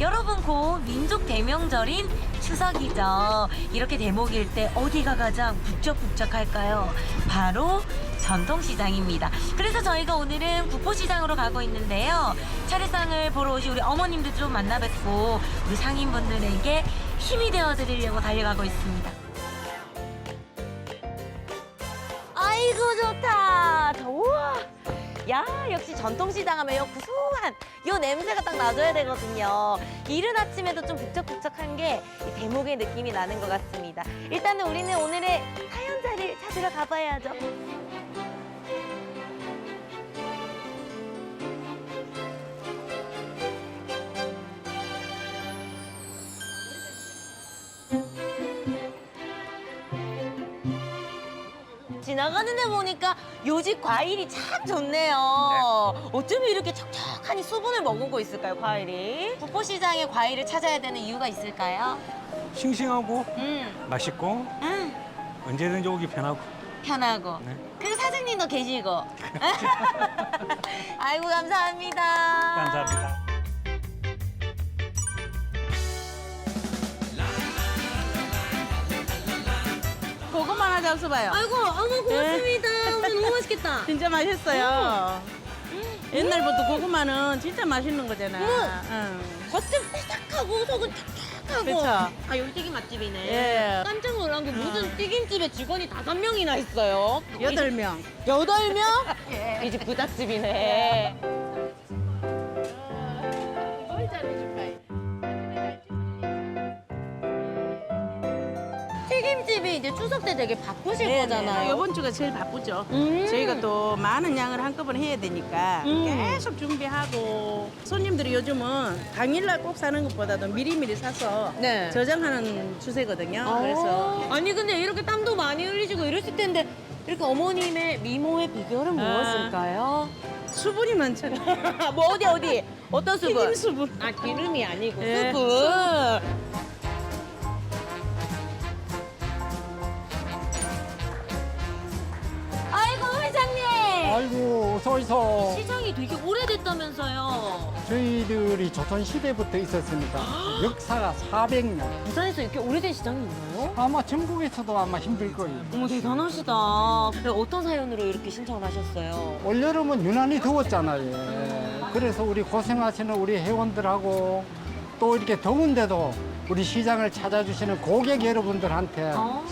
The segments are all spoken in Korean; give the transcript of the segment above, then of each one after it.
여러분 곧 민족 대명절인 추석이죠. 이렇게 대목일 때 어디가 가장 북적북적할까요? 바로 전통시장입니다. 그래서 저희가 오늘은 국보시장으로 가고 있는데요. 차례상을 보러 오신 우리 어머님들 좀 만나 뵙고 우리 상인분들에게 힘이 되어 드리려고 달려가고 있습니다. 야 역시 전통시장 하면 요 구수한 요 냄새가 딱 나줘야 되거든요. 이른 아침에도 좀 북적북적한 게 이 대목의 느낌이 나는 것 같습니다. 일단은 우리는 오늘의 사연자를 찾으러 가봐야죠. 지나가는 데 보니까 요집 과일이 참 좋네요. 어쩜 이렇게 촉촉하니 수분을 머금고 있을까요, 과일이? 국보시장에 과일을 찾아야 되는 이유가 있을까요? 싱싱하고 음, 맛있고 음, 언제든지 오기 편하고 편하고. 네. 그 사장님도 계시고. 아이고, 감사합니다. 감사합니다. 하나 잡숴봐요. 아이고, 어머, 고맙습니다. 오늘 너무 맛있겠다. 진짜 맛있어요. 옛날부터 고구마는 진짜 맛있는 거잖아. 응. 겉은 바삭하고 속은 촉촉하고. 그쵸. 아, 여기 튀김 맛집이네. 예. 깜짝 놀란 게 무슨 튀김집에 직원이 다섯 명이나 있어요. 여덟 명. 여덟 명? 이 집 부잣집이네. 튀 김집이 이제 추석 때 되게 바쁘실 거잖아요. 이번 주가 제일 바쁘죠. 음. 저희가 또 많은 양을 한꺼번에 해야 되니까 음. 계속 준비하고 손님들이 요즘은 당일날 꼭 사는 것보다도 미리미리 사서 네. 저장하는 추세거든요. 그래서 아. 아니 근데 이렇게 땀도 많이 흘리시고 이러실 텐데 이렇게 어머님의 미모의 비결은 무엇일까요? 수분이 많잖아요. 뭐 어디 어디 어떤 수분? 튀김 수분. 아 기름이 아니고 예. 수분. 오이소 시장이 되게 오래됐다면서요. 저희들이 조선 시대부터 있었으니까 역사가 400년 부산에서 이렇게 오래된 시장이 있나요? 아마 전국에서도 아마 힘들 거예요 어머 대단하시다. 네, 어떤 사연으로 이렇게 신청을 하셨어요? 올 여름은 유난히 더웠잖아요 그래서 우리 고생하시는 우리 회원들하고 또 이렇게 더운데도 우리 시장을 찾아주시는 고객 여러분들한테 어?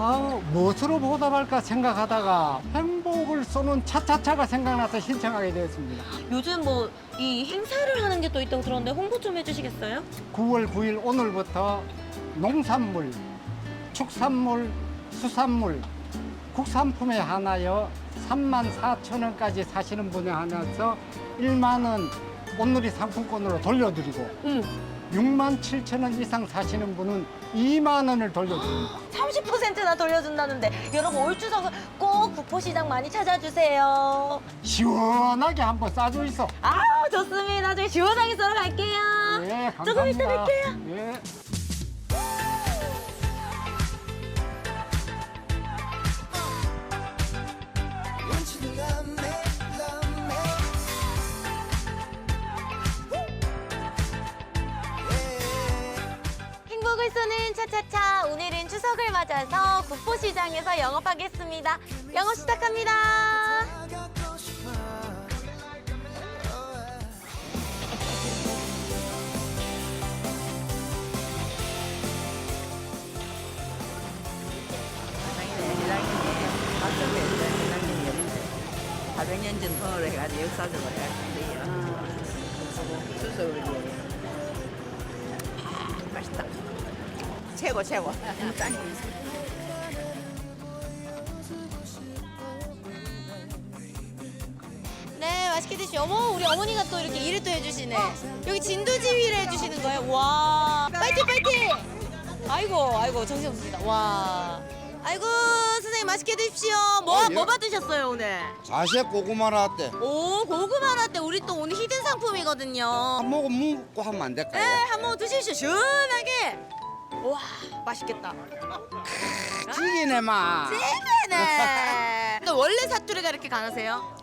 아 무엇으로 보답할까 생각하다가 행복을 쏘는 차차차가 생각나서 신청하게 되었습니다 요즘 뭐 이 행사를 하는 게 또 있다고 들었는데 홍보 좀 해주시겠어요? 9월 9일 오늘부터 농산물, 축산물, 수산물, 국산품에 한하여 3만 4천 원까지 사시는 분에 한해서 1만 원 온누리 상품권으로 돌려드리고 응. 6만 7천 원 이상 사시는 분은 2만 원을 돌려드립니다. 30%나 돌려준다는데 여러분 올 추석은 꼭 국포시장 많이 찾아주세요. 시원하게 한번 싸줘 있어. 아우 좋습니다. 저희 시원하게 썰어 갈게요. 예, 감사합니다. 조금 이따 뵐게요. 예. 행복을 쏘는 차차차 오늘은 추석을 맞아서 국포시장에서 영업하겠습니다. 영업 시작합니다. 아, 400년 전통으로 해가지고 역사적으로 해가지고 추석을 위해 아, 맛있다 최고 최고 짱 네, 맛있게 드시오. 어머, 우리 어머니가 또 이렇게 일을 또 해주시네. 여기 진두지휘를 해주시는 거예요? 와. 파이팅, 파이팅! 아이고, 아이고, 정신없습니다. 와. 아이고, 선생님 맛있게 드십시오. 뭐, 어, 예. 뭐 받으셨어요, 오늘? 아시아 고구마 라떼 오, 고구마 라떼. 우리 또 오늘 히든 상품이거든요. 한 모금 묵고 하면 안 네, 될까요? 한번 드십시오. 시원하게. 와, 맛있겠다. 찌기네 마 네. 근데 원래 사투리가 이렇게 강하세요?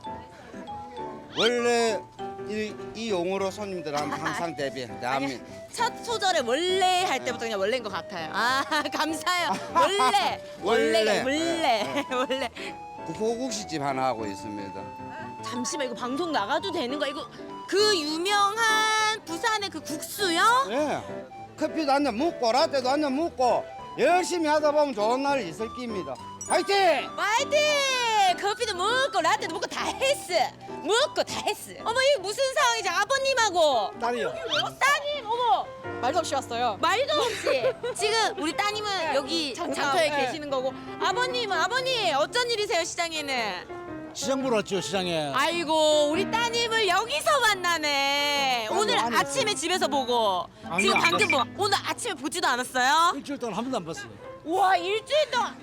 원래 이, 이 용어로 손님들한테 항상 대비. 대한민국. 첫 소절에 원래 할 때부터 그냥 원래인 것 같아요. 아 감사해요. 원래 원래 원래. 원래 원래. 국호국시집 하나 하고 있습니다. 잠시만 이거 방송 나가도 되는 거야? 이거 그 유명한 부산의 그 국수요? 예. 커피도 한잔 먹고 라떼도 한잔 먹고 열심히 하다 보면 좋은 날이 있을 깁니다. 화이팅! 파이팅! 커피도 먹고 라떼도 먹고 다 했어. 먹고 다 했어. 어머 이게 무슨 상황이지? 아버님하고 딸이요. 따님 어머 말도 없이 왔어요. 말도 없이 지금 우리 따님은 여기 장사, 장터에 네. 계시는 거고 아버님은 아버님 어쩐 일이세요 시장에는? 시장 보러 왔죠 시장에. 아이고 우리 따님을 여기서 만나네. 오늘 안 했어요. 아침에 집에서 보고 아니, 지금 안 방금 봤어요. 보고 오늘 아침에 보지도 않았어요? 일주일 동안 한 번도 안 봤어요. 와 일주일 동안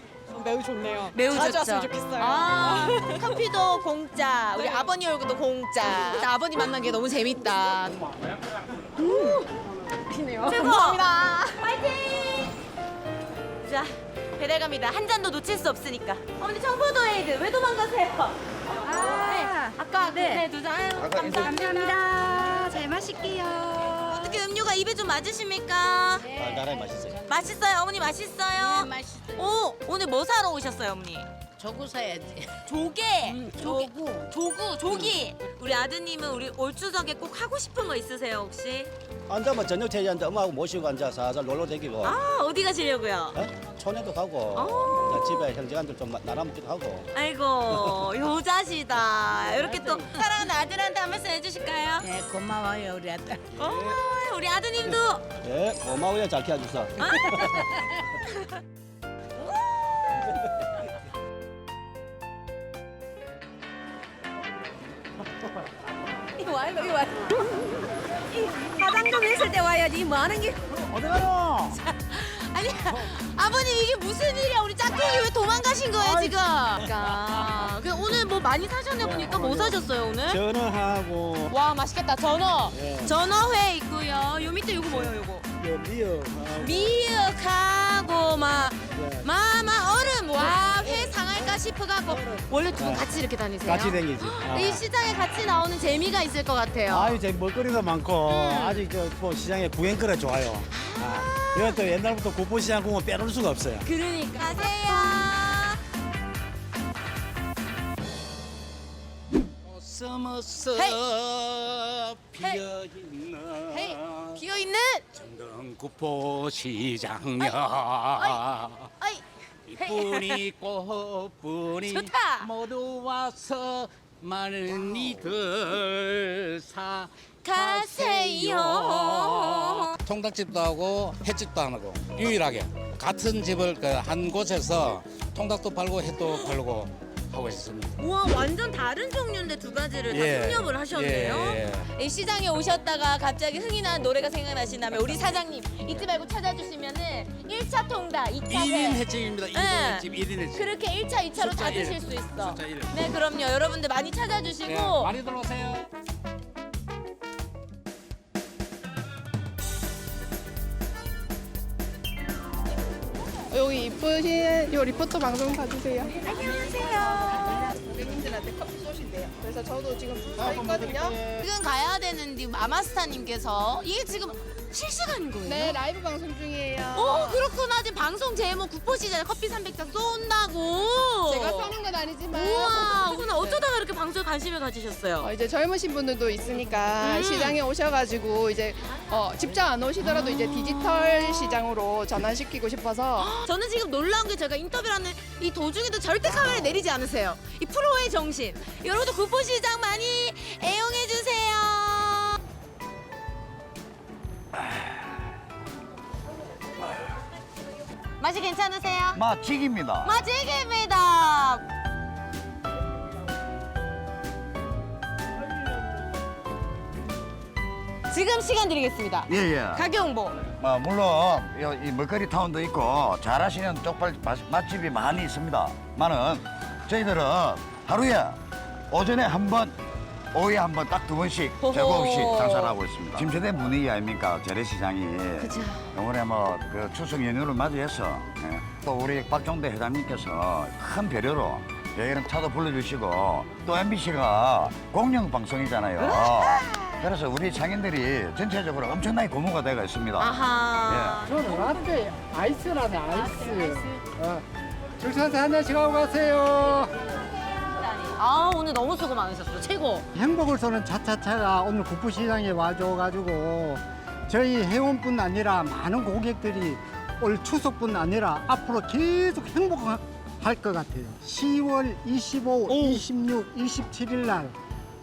매우 좋네요. 매우 자주 좋죠. 왔으면 좋겠어요. 아, 커피도 공짜, 우리 네. 아버님 얼굴도 공짜. 나 아버님 만난 게 너무 재밌다. 피네요. 최고! 감사합니다. 파이팅! 자, 배달 갑니다. 한 잔도 놓칠 수 없으니까. 어머니 청포도 에이드 왜 도망가세요? 아, 아까 네, 두 잔. 아유, 감사합니다. 잘 마실게요. 어떻게 음료가 입에 좀 맞으십니까? 달달하게 맛있어요. 맛있어요, 어머니 맛있어요. 맛있어. 오, 오늘 뭐 사러 오셨어요, 어머니? 저거 사야지. 조개. 조개. 조구. 조구, 조기. 우리 아드님은 우리 올 추석에 꼭 하고 싶은 거 있으세요, 혹시? 앉아면 저녁 퇴근하는데 엄마하고 모시고 앉아 살살 놀러 다니고 아, 어디 가시려고요? 어? 촌에도 가고 어. 집에 형제간들 좀 나눠먹기도 하고 아이고, 효자시다. 이렇게 또 사랑하는 아들한테 한 말씀 해주실까요? 네, 고마워요, 우리 아들. 어, 우리 아드님도. 예 고마워요 잘 키워줘서 이거 와요, 이거 와요. 화장 좀 했을 때 와야지. 뭐 하는 게. 어디 가요? 아니, 아버님 이게 무슨 일이야? 우리 짝꿍이 왜 도망가신 거예요, 지금? 그러니까. 그 오늘 뭐 많이 사셨나 보니까 뭐 사셨어요, 오늘? 전어하고 와, 맛있겠다. 전어. 예. 전어회 있고요. 요 밑에 요거 뭐예요, 요거? 미역하고 미역하고 막 네. 마마 회 상할까 싶어갖고 원래 두분 같이 이렇게 다니세요? 같이 댕기지. 이 시장에 같이 나오는 재미가 있을 것 같아요. 아유 제 먹거리도 많고 음. 아직 저뭐 시장에 구행거리 좋아요. 아, 이건 또 옛날부터 구포시장 공원 빼놓을 수가 없어요. 그러니까 가세요. 서머서 피어있는 헤이. 비어 있는? 정동 구포 시장면 꽃뿐이 좋다. 모두 와서 많은 이들 사 가세요. 통닭집도 하고 횟집도 안 하고 유일하게 같은 집을 그 한 곳에서 통닭도 팔고 횟도 팔고 하고 있습니다. 우와 완전 다른 종류인데 두 가지를 다 섭렵을 하셨네요. 예, 예. 이 시장에 오셨다가 갑자기 흥이 난 노래가 생각나신다면 우리 사장님 잊지 말고 찾아주시면은 1차 통닭, 2차 1인 회. 횟집입니다. 1인 네. 횟집, 1인 횟집. 그렇게 1차, 2차로 다 숫자 일. 드실 수 있어. 숫자 일. 네, 그럼요. 여러분들 많이 찾아주시고 네, 많이 들어오세요. 여기 이쁘신 요 리포터 방송 봐주세요. 고객님들한테 커피 쏘신대요. 그래서 저도 지금 서 있거든요. 지금 가야 되는데 마마스타님께서 이게 지금 실시간인 거예요? 네, 라이브 방송 중이에요. 오 그렇구나 지금 방송 제목 구포시장에 커피 300잔 쏜다고 제가 사는 건 아니지만 우와 그렇구나 어쩌다가 이렇게 방송에 관심을 가지셨어요? 어, 이제 젊으신 분들도 있으니까 음. 시장에 오셔가지고 이제 어, 직접 안 오시더라도 이제 디지털 시장으로 전환시키고 싶어서 저는 지금 놀라운 게 제가 인터뷰를 하는 이 도중에도 절대 카메라 내리지 않으세요. 이 프로의 정신. 여러분도 구포시장 많이 애용 맛이 괜찮으세요? 맛직입니다. 맛있습니다. 지금 시간 드리겠습니다. 예 예. 가격 홍보. 뭐 물론 이- 이 먹거리 타운도 있고 잘하시는 쪽발 맛- 맛집이 많이 있습니다. 많은 저희들은 하루에 오전에 한 번, 오후에 한 번 딱 두 번씩 호호. 제거 없이 장사를 하고 있습니다. 침체된 분위기 아닙니까 재래시장이. 그죠. 이번에 뭐 그 추석 연휴를 맞이해서 예, 또 우리 박종대 회장님께서 큰 배려로 여기는 차도 불러주시고 또 MBC가 공영 방송이잖아요. 그래서 우리 장인들이 전체적으로 엄청나게 고무가 되어 있습니다. 아하. 저는 라떼 아이스라네 아이스. 어. 줄 서서 한 잔씩 하고 가세요. 아 오늘 너무 수고 많으셨어. 최고. 행복을 쏘는 차차차가 오늘 국부시장에 와줘가지고 저희 회원뿐 아니라 많은 고객들이 올 추석뿐 아니라 앞으로 계속 행복할 것 같아요. 10월 25, 26, 27일 날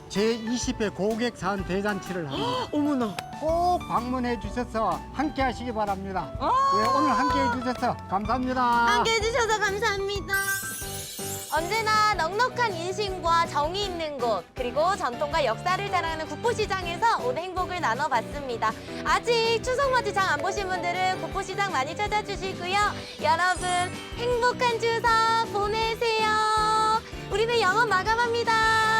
제20회 고객 사은 대잔치를 합니다. 어머나. 꼭 방문해 주셔서 함께 하시기 바랍니다. 네, 오늘 함께 해 주셔서 감사합니다. 함께 해주셔서 감사합니다. 언제나 넉넉한 인심과 정이 있는 곳 그리고 전통과 역사를 자랑하는 국보시장에서 오늘 행복을 나눠봤습니다. 아직 추석 맞이 장 안 보신 분들은 국보시장 많이 찾아주시고요. 여러분 행복한 추석 보내세요. 우리는 영업 마감합니다.